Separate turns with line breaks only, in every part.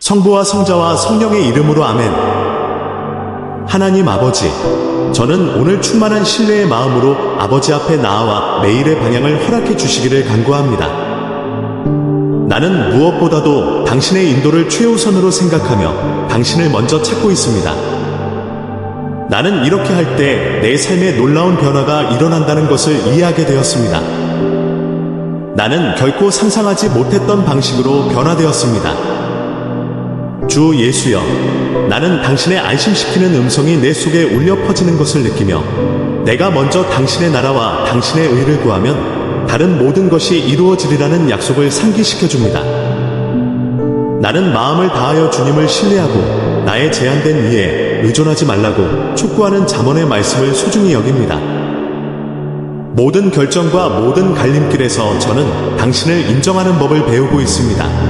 성부와 성자와 성령의 이름으로 아멘. 하나님 아버지, 저는 오늘 충만한 신뢰의 마음으로 아버지 앞에 나와 매일의 방향을 허락해 주시기를 간구합니다. 나는 무엇보다도 당신의 인도를 최우선으로 생각하며 당신을 먼저 찾고 있습니다. 나는 이렇게 할 때 내 삶에 놀라운 변화가 일어난다는 것을 이해하게 되었습니다. 나는 결코 상상하지 못했던 방식으로 변화되었습니다. 주 예수여, 나는 당신의 안심시키는 음성이 내 속에 울려 퍼지는 것을 느끼며, 내가 먼저 당신의 나라와 당신의 의를 구하면 다른 모든 것이 이루어지리라는 약속을 상기시켜 줍니다. 나는 마음을 다하여 주님을 신뢰하고 나의 제한된 위에 의존하지 말라고 촉구하는 자원의 말씀을 소중히 여깁니다. 모든 결정과 모든 갈림길에서 저는 당신을 인정하는 법을 배우고 있습니다.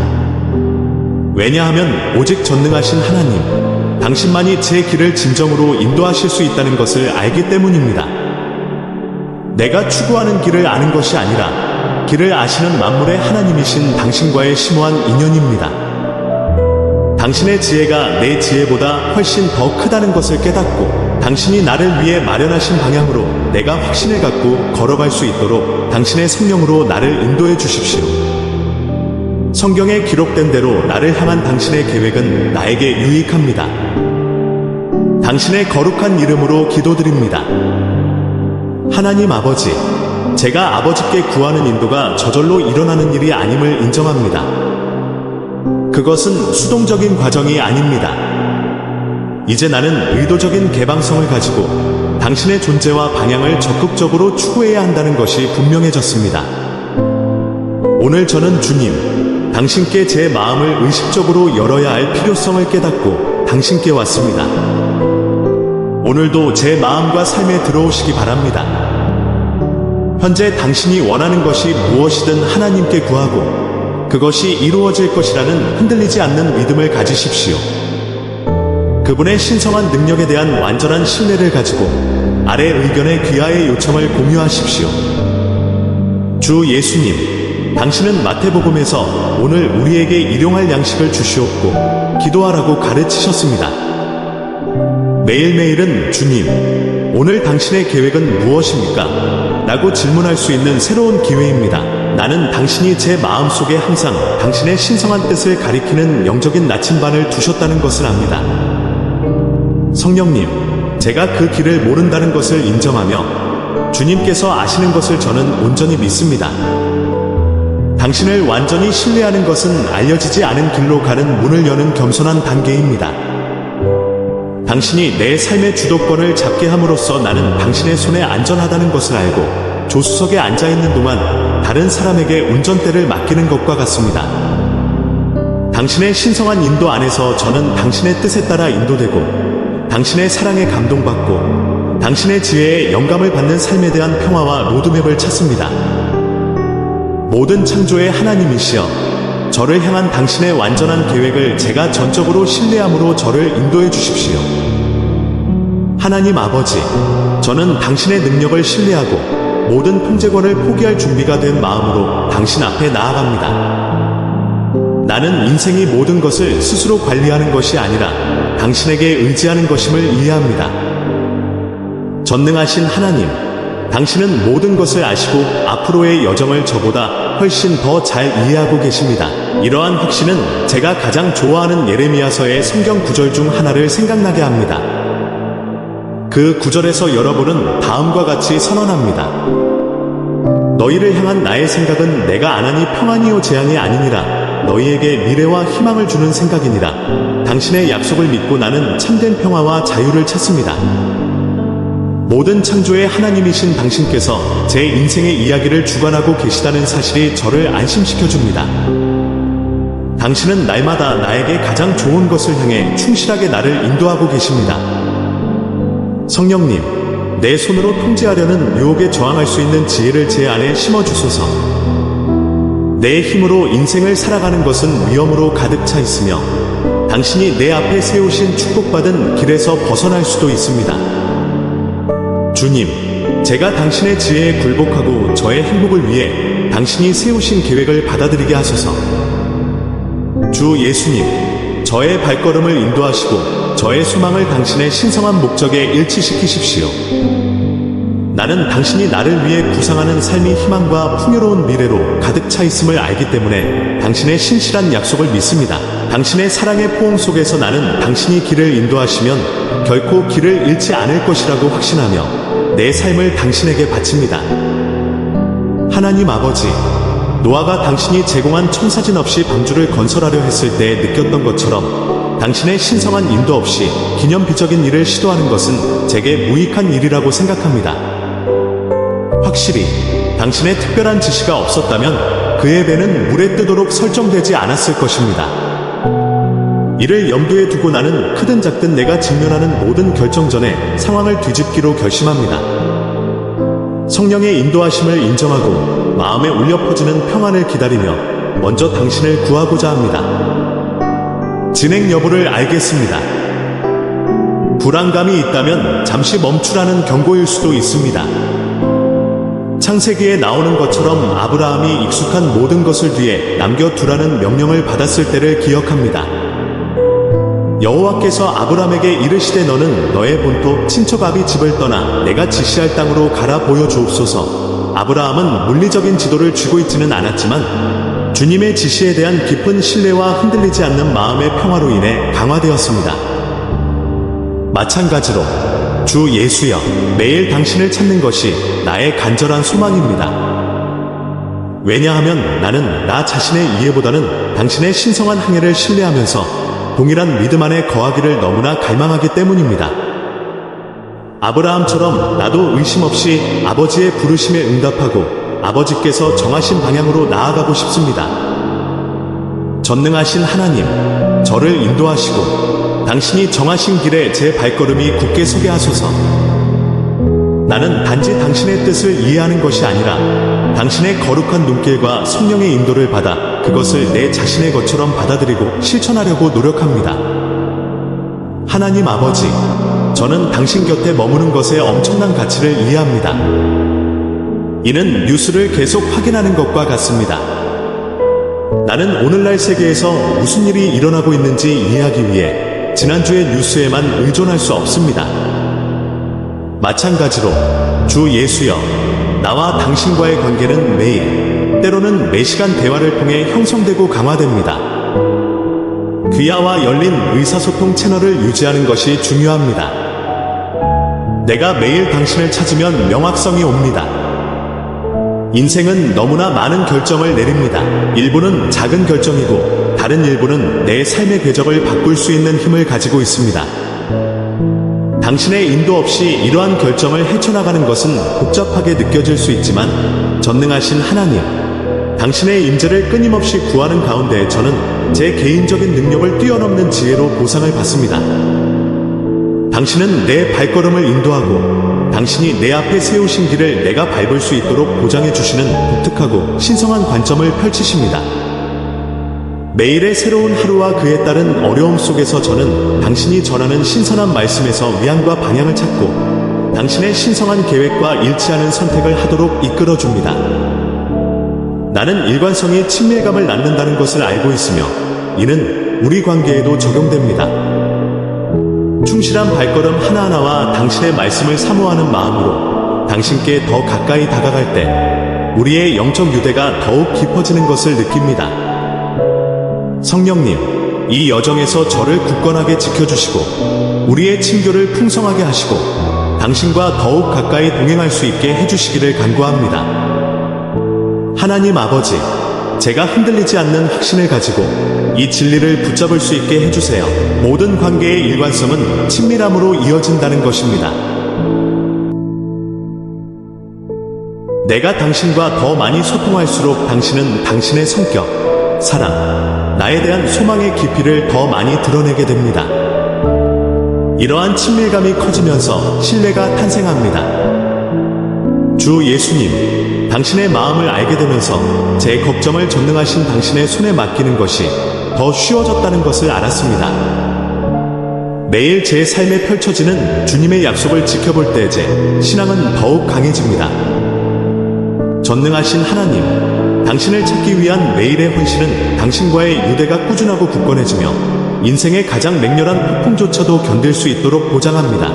왜냐하면 오직 전능하신 하나님, 당신만이 제 길을 진정으로 인도하실 수 있다는 것을 알기 때문입니다. 내가 추구하는 길을 아는 것이 아니라 길을 아시는 만물의 하나님이신 당신과의 심오한 인연입니다. 당신의 지혜가 내 지혜보다 훨씬 더 크다는 것을 깨닫고 당신이 나를 위해 마련하신 방향으로 내가 확신을 갖고 걸어갈 수 있도록 당신의 성령으로 나를 인도해 주십시오. 성경에 기록된 대로 나를 향한 당신의 계획은 나에게 유익합니다. 당신의 거룩한 이름으로 기도드립니다. 하나님 아버지, 제가 아버지께 구하는 인도가 저절로 일어나는 일이 아님을 인정합니다. 그것은 수동적인 과정이 아닙니다. 이제 나는 의도적인 개방성을 가지고 당신의 존재와 방향을 적극적으로 추구해야 한다는 것이 분명해졌습니다. 오늘 저는 주님, 당신께 제 마음을 의식적으로 열어야 할 필요성을 깨닫고 당신께 왔습니다. 오늘도 제 마음과 삶에 들어오시기 바랍니다. 현재 당신이 원하는 것이 무엇이든 하나님께 구하고 그것이 이루어질 것이라는 흔들리지 않는 믿음을 가지십시오. 그분의 신성한 능력에 대한 완전한 신뢰를 가지고 아래 의견의 귀하의 요청을 공유하십시오. 주 예수님, 당신은 마태복음에서 오늘 우리에게 일용할 양식을 주시옵고 기도하라고 가르치셨습니다. 매일매일은 주님, 오늘 당신의 계획은 무엇입니까? 라고 질문할 수 있는 새로운 기회입니다. 나는 당신이 제 마음속에 항상 당신의 신성한 뜻을 가리키는 영적인 나침반을 두셨다는 것을 압니다. 성령님, 제가 그 길을 모른다는 것을 인정하며 주님께서 아시는 것을 저는 온전히 믿습니다. 당신을 완전히 신뢰하는 것은 알려지지 않은 길로 가는 문을 여는 겸손한 단계입니다. 당신이 내 삶의 주도권을 잡게 함으로써 나는 당신의 손에 안전하다는 것을 알고 조수석에 앉아 있는 동안 다른 사람에게 운전대를 맡기는 것과 같습니다. 당신의 신성한 인도 안에서 저는 당신의 뜻에 따라 인도되고 당신의 사랑에 감동받고 당신의 지혜에 영감을 받는 삶에 대한 평화와 로드맵을 찾습니다. 모든 창조의 하나님이시여 저를 향한 당신의 완전한 계획을 제가 전적으로 신뢰함으로 저를 인도해 주십시오. 하나님 아버지, 저는 당신의 능력을 신뢰하고 모든 통제권을 포기할 준비가 된 마음으로 당신 앞에 나아갑니다. 나는 인생이 모든 것을 스스로 관리하는 것이 아니라 당신에게 의지하는 것임을 이해합니다. 전능하신 하나님, 당신은 모든 것을 아시고 앞으로의 여정을 저보다 훨씬 더 잘 이해하고 계십니다. 이러한 확신은 제가 가장 좋아하는 예레미야서의 성경 구절 중 하나를 생각나게 합니다. 그 구절에서 여러분은 다음과 같이 선언합니다. 너희를 향한 나의 생각은 내가 안하니 평안이요 재앙이 아니니라. 너희에게 미래와 희망을 주는 생각이니라. 당신의 약속을 믿고 나는 참된 평화와 자유를 찾습니다. 모든 창조의 하나님이신 당신께서 제 인생의 이야기를 주관하고 계시다는 사실이 저를 안심시켜 줍니다. 당신은 날마다 나에게 가장 좋은 것을 향해 충실하게 나를 인도하고 계십니다. 성령님, 내 손으로 통제하려는 유혹에 저항할 수 있는 지혜를 제 안에 심어 주소서. 내 힘으로 인생을 살아가는 것은 위험으로 가득 차 있으며 당신이 내 앞에 세우신 축복받은 길에서 벗어날 수도 있습니다. 주님, 제가 당신의 지혜에 굴복하고 저의 행복을 위해 당신이 세우신 계획을 받아들이게 하소서. 주 예수님, 저의 발걸음을 인도하시고 저의 소망을 당신의 신성한 목적에 일치시키십시오. 나는 당신이 나를 위해 구상하는 삶이 희망과 풍요로운 미래로 가득 차 있음을 알기 때문에 당신의 신실한 약속을 믿습니다. 당신의 사랑의 포옹 속에서 나는 당신이 길을 인도하시면 결코 길을 잃지 않을 것이라고 확신하며 내 삶을 당신에게 바칩니다. 하나님 아버지, 노아가 당신이 제공한 청사진 없이 방주를 건설하려 했을 때 느꼈던 것처럼 당신의 신성한 인도 없이 기념비적인 일을 시도하는 것은 제게 무익한 일이라고 생각합니다. 확실히 당신의 특별한 지시가 없었다면 그의 배는 물에 뜨도록 설정되지 않았을 것입니다. 이를 염두에 두고 나는 크든 작든 내가 직면하는 모든 결정 전에 상황을 뒤집기로 결심합니다. 성령의 인도하심을 인정하고 마음에 울려 퍼지는 평안을 기다리며 먼저 당신을 구하고자 합니다. 진행 여부를 알겠습니다. 불안감이 있다면 잠시 멈추라는 경고일 수도 있습니다. 창세기에 나오는 것처럼 아브라함이 익숙한 모든 것을 뒤에 남겨두라는 명령을 받았을 때를 기억합니다. 여호와께서 아브라함에게 이르시되 너는 너의 본토 친척 아비 집을 떠나 내가 지시할 땅으로 가라 보여주옵소서. 아브라함은 물리적인 지도를 쥐고 있지는 않았지만 주님의 지시에 대한 깊은 신뢰와 흔들리지 않는 마음의 평화로 인해 강화되었습니다. 마찬가지로 주 예수여 매일 당신을 찾는 것이 나의 간절한 소망입니다. 왜냐하면 나는 나 자신의 이해보다는 당신의 신성한 항해를 신뢰하면서 동일한 믿음 안에 거하기를 너무나 갈망하기 때문입니다. 아브라함처럼 나도 의심 없이 아버지의 부르심에 응답하고 아버지께서 정하신 방향으로 나아가고 싶습니다. 전능하신 하나님, 저를 인도하시고 당신이 정하신 길에 제 발걸음이 굳게 서게 하소서. 나는 단지 당신의 뜻을 이해하는 것이 아니라 당신의 거룩한 눈길과 성령의 인도를 받아 그것을 내 자신의 것처럼 받아들이고 실천하려고 노력합니다. 하나님 아버지, 저는 당신 곁에 머무는 것의 엄청난 가치를 이해합니다. 이는 뉴스를 계속 확인하는 것과 같습니다. 나는 오늘날 세계에서 무슨 일이 일어나고 있는지 이해하기 위해 지난주의 뉴스에만 의존할 수 없습니다. 마찬가지로 주 예수여, 나와 당신과의 관계는 매일 때로는 매시간 대화를 통해 형성되고 강화됩니다. 귀하와 열린 의사소통 채널을 유지하는 것이 중요합니다. 내가 매일 당신을 찾으면 명확성이 옵니다. 인생은 너무나 많은 결정을 내립니다. 일부는 작은 결정이고 다른 일부는 내 삶의 궤적을 바꿀 수 있는 힘을 가지고 있습니다. 당신의 인도 없이 이러한 결정을 헤쳐나가는 것은 복잡하게 느껴질 수 있지만 전능하신 하나님, 당신의 임재를 끊임없이 구하는 가운데 저는 제 개인적인 능력을 뛰어넘는 지혜로 보상을 받습니다. 당신은 내 발걸음을 인도하고 당신이 내 앞에 세우신 길을 내가 밟을 수 있도록 보장해 주시는 독특하고 신성한 관점을 펼치십니다. 매일의 새로운 하루와 그에 따른 어려움 속에서 저는 당신이 전하는 신선한 말씀에서 위안과 방향을 찾고 당신의 신성한 계획과 일치하는 선택을 하도록 이끌어 줍니다. 나는 일관성이 친밀감을 낳는다는 것을 알고 있으며 이는 우리 관계에도 적용됩니다. 충실한 발걸음 하나하나와 당신의 말씀을 사모하는 마음으로 당신께 더 가까이 다가갈 때 우리의 영적 유대가 더욱 깊어지는 것을 느낍니다. 성령님, 이 여정에서 저를 굳건하게 지켜주시고 우리의 친교를 풍성하게 하시고 당신과 더욱 가까이 동행할 수 있게 해주시기를 간구합니다. 하나님 아버지, 제가 흔들리지 않는 확신을 가지고 이 진리를 붙잡을 수 있게 해주세요. 모든 관계의 일관성은 친밀함으로 이어진다는 것입니다. 내가 당신과 더 많이 소통할수록 당신은 당신의 성격, 사랑, 나에 대한 소망의 깊이를 더 많이 드러내게 됩니다. 이러한 친밀감이 커지면서 신뢰가 탄생합니다. 주 예수님, 당신의 마음을 알게 되면서 제 걱정을 전능하신 당신의 손에 맡기는 것이 더 쉬워졌다는 것을 알았습니다. 매일 제 삶에 펼쳐지는 주님의 약속을 지켜볼 때 제 신앙은 더욱 강해집니다. 전능하신 하나님, 당신을 찾기 위한 매일의 헌신은 당신과의 유대가 꾸준하고 굳건해지며 인생의 가장 맹렬한 폭풍조차도 견딜 수 있도록 보장합니다.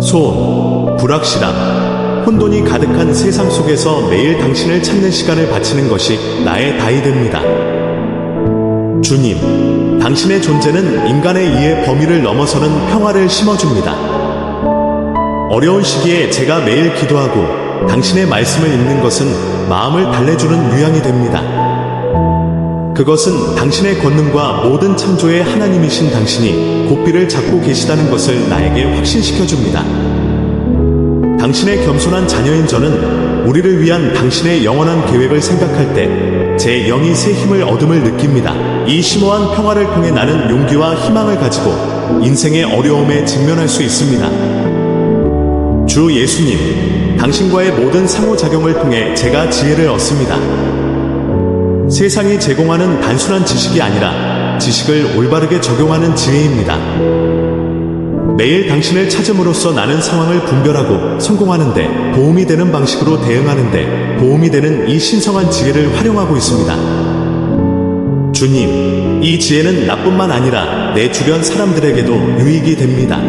소원, 불확실함, 혼돈이 가득한 세상 속에서 매일 당신을 찾는 시간을 바치는 것이 나의 다이 됩니다. 주님, 당신의 존재는 인간에 의해 범위를 넘어서는 평화를 심어줍니다. 어려운 시기에 제가 매일 기도하고 당신의 말씀을 읽는 것은 마음을 달래주는 유양이 됩니다. 그것은 당신의 권능과 모든 창조의 하나님이신 당신이 고삐를 잡고 계시다는 것을 나에게 확신시켜줍니다. 당신의 겸손한 자녀인 저는 우리를 위한 당신의 영원한 계획을 생각할 때 제 영이 새 힘을 얻음을 느낍니다. 이 심오한 평화를 통해 나는 용기와 희망을 가지고 인생의 어려움에 직면할 수 있습니다. 주 예수님, 당신과의 모든 상호작용을 통해 제가 지혜를 얻습니다. 세상이 제공하는 단순한 지식이 아니라 지식을 올바르게 적용하는 지혜입니다. 매일 당신을 찾음으로써 나는 상황을 분별하고 성공하는데 도움이 되는 방식으로 대응하는데 도움이 되는 이 신성한 지혜를 활용하고 있습니다. 주님, 이 지혜는 나뿐만 아니라 내 주변 사람들에게도 유익이 됩니다.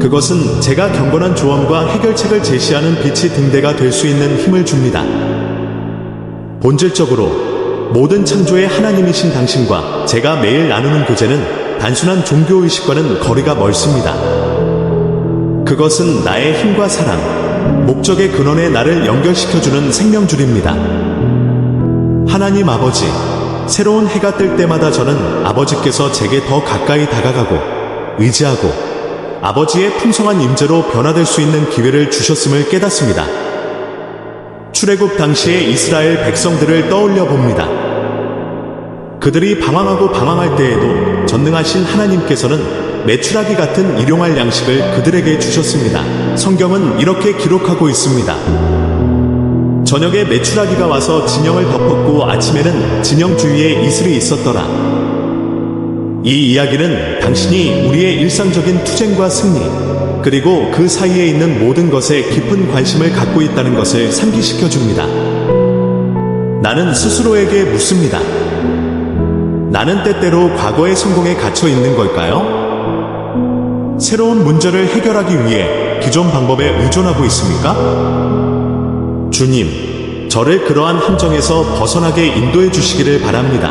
그것은 제가 경건한 조언과 해결책을 제시하는 빛이 등대가 될 수 있는 힘을 줍니다. 본질적으로 모든 창조의 하나님이신 당신과 제가 매일 나누는 교제는 단순한 종교의식과는 거리가 멀습니다. 그것은 나의 힘과 사랑, 목적의 근원에 나를 연결시켜주는 생명줄입니다. 하나님 아버지, 새로운 해가 뜰 때마다 저는 아버지께서 제게 더 가까이 다가가고 의지하고 아버지의 풍성한 임재로 변화될 수 있는 기회를 주셨음을 깨닫습니다. 출애굽 당시의 이스라엘 백성들을 떠올려 봅니다. 그들이 방황하고 방황할 때에도 전능하신 하나님께서는 매출하기 같은 일용할 양식을 그들에게 주셨습니다. 성경은 이렇게 기록하고 있습니다. 저녁에 매출하기가 와서 진영을 덮었고 아침에는 진영 주위에 이슬이 있었더라. 이 이야기는 당신이 우리의 일상적인 투쟁과 승리, 그리고 그 사이에 있는 모든 것에 깊은 관심을 갖고 있다는 것을 상기시켜 줍니다. 나는 스스로에게 묻습니다. 나는 때때로 과거의 성공에 갇혀 있는 걸까요? 새로운 문제를 해결하기 위해 기존 방법에 의존하고 있습니까? 주님, 저를 그러한 함정에서 벗어나게 인도해 주시기를 바랍니다.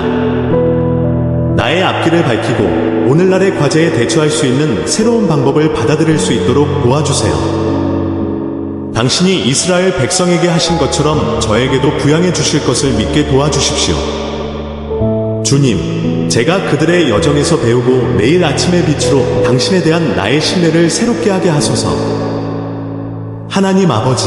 나의 앞길을 밝히고 오늘날의 과제에 대처할 수 있는 새로운 방법을 받아들일 수 있도록 도와주세요. 당신이 이스라엘 백성에게 하신 것처럼 저에게도 부양해 주실 것을 믿게 도와주십시오. 주님, 제가 그들의 여정에서 배우고 매일 아침의 빛으로 당신에 대한 나의 신뢰를 새롭게 하게 하소서. 하나님 아버지,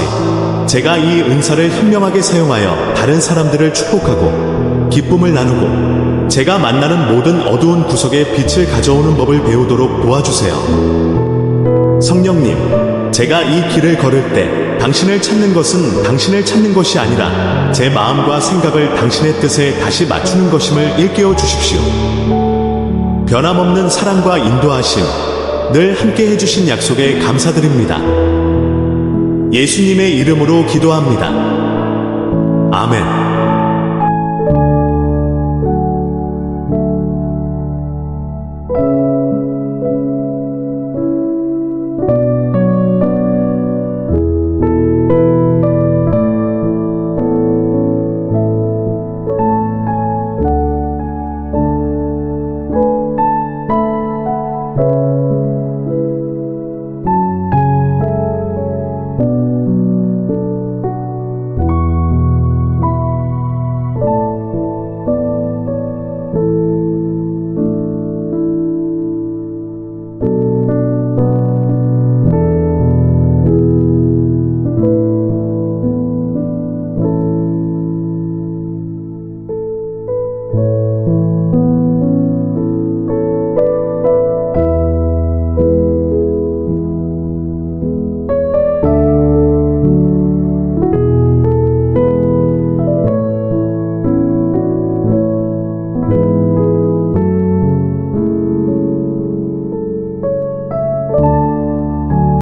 제가 이 은사를 현명하게 사용하여 다른 사람들을 축복하고 기쁨을 나누고 제가 만나는 모든 어두운 구석에 빛을 가져오는 법을 배우도록 도와주세요. 성령님, 제가 이 길을 걸을 때 당신을 찾는 것은 당신을 찾는 것이 아니라 제 마음과 생각을 당신의 뜻에 다시 맞추는 것임을 일깨워 주십시오. 변함없는 사랑과 인도하심, 늘 함께 해주신 약속에 감사드립니다. 예수님의 이름으로 기도합니다. 아멘.